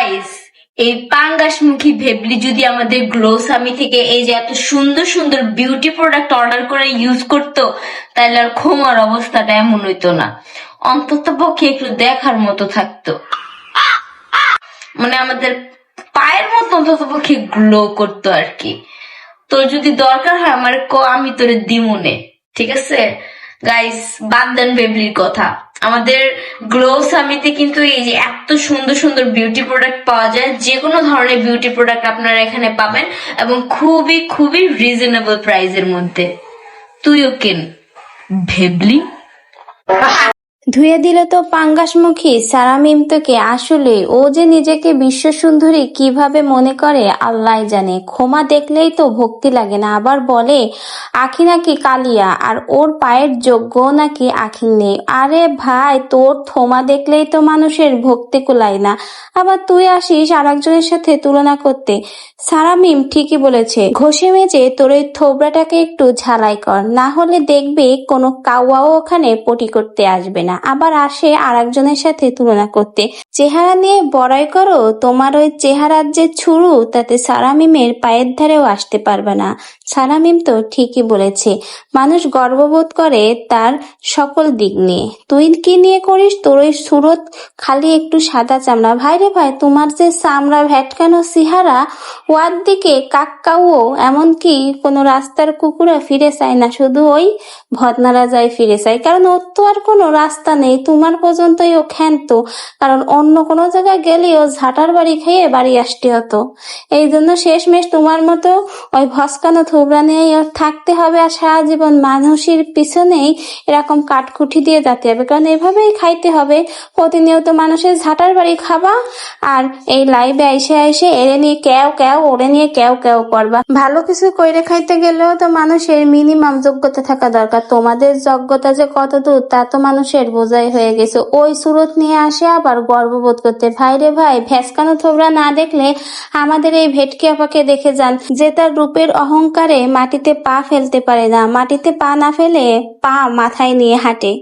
Guys এই পাঙ্গাসমুখী ভেবলি যদি আমাদের গ্লোসামি থেকে এই যে এত সুন্দর সুন্দর বিউটি প্রোডাক্ট অর্ডার করে ইউজ করতো, তাহলে আর ক্ষমার অবস্থাটা এমন হইতো না। অন্তত পক্ষে একটু দেখার মতো থাকতো। মানে আমাদের পায়ের মতো অন্তত পক্ষে গ্লো করতো আর কি। তোর যদি দরকার হয় আমার ক আমি তোরে দিমুনে, ঠিক আছে? গাইস বাদ দেন বেবলির কথা। আমাদের গ্লো সামিতে কিন্তু এই যে এত সুন্দর সুন্দর বিউটি প্রোডাক্ট পাওয়া যায় যে কোনো ধরনের বিউটি প্রোডাক্ট আপনারা এখানে পাবেন এবং খুবই খুবই রিজনেবল প্রাইসের মধ্যে। তুইও কেন ভেবলি? ধুয়ে দিল তো পাঙ্গাসমুখী সারা মিমতোকে আসলে ও যে নিজেকে বিশ্ব সুন্দরী কীভাবে মনে করে আল্লাহ জানে। ক্ষমা দেখলেই তো ভক্তি লাগে না, আবার বলে, আখি নাকি কালিয়া, আর ওর পায়ের যোগ্য নাকি আখি নেই। আরে ভাই, তোর থোমা দেখলেই তো মানুষের ভক্তি কুলায় না। আবার তুই আসিস আর একজনের সাথে তুলনা করতে। সারা মিম ঠিকই বলেছে, ঘষে মেজে তোর ওই থোবড়াটাকে একটু ঝালাই কর, না হলে দেখবি কোনো কাউয়াও ওখানে পটি করতে আসবে না। আবার আসে আর একজনের সাথে তুলনা করতে। চেহারা নিয়ে বড়াই করো, তোমার ওই চেহারার যে ছুরু, তাতে সারা মিমের পায়ের ধারেও আসতে পারবে না। সারা মিম তো ঠিকই বলেছে, মানুষ গর্ববোধ করে তার সকল দিক নিয়ে। তুই কি নিয়ে করিস? তোর ওই সুরত খালি একটু সাদা চামড়া। ভাই রে ভাই, তোমার যে চামড়া ভ্যাটকানো সিহারা ওয়ার দিকে কাককাও এমনকি কোনো রাস্তার কুকুরে ফিরে চায় না। শুধু ওই ভদনারা যায় ফিরে চায়। কারণ ওর তো আর কোনো রাস্তা নেই, তোমার পর্যন্তই ও ক্ষান্ত। কারণ অন্য কোনো জায়গায় গেলেও ঝাঁটার বাড়ি খেয়ে বাড়ি আসতে হতো। এই জন্য শেষমেশ তোমার মতো ওই ভস্কানো থুবড়া নিয়েই ওর থাকতে হবে আর সারা জীবন মানুষের পিছনেই এরকম কাঠকুঠি দিয়ে যেতে হবে। কারণ এভাবেই খাইতে হবে। প্রতিনিয়ত মানুষের ঝাঁটার বাড়ি খাবা আর এই লাইভে আইসে আইসে এরে নিয়ে ক্যাও ক্যাও ওরে নিয়ে ক্যাও ক্যাও করবা। ভালো কিছু কইরে খাইতে গেলেও তো মানুষের মিনিমাম যোগ্যতা থাকা দরকার। তোমাদের যোগ্যতা যে কত দূর তা তো মানুষের বোঝাই হয়ে গেছে। ওই সুরত নিয়ে আসে আবার গর্ববোধ করতে। ভাই রে ভাই ভ্যাসকানো থোবরা না দেখলে আমাদের এই ভেটকি আপাকে দেখে যান। যে তার রূপের অহংকারে মাটিতে পা ফেলতে পারে না। মাটিতে পা না ফেলে পা মাথায় নিয়ে হাঁটে।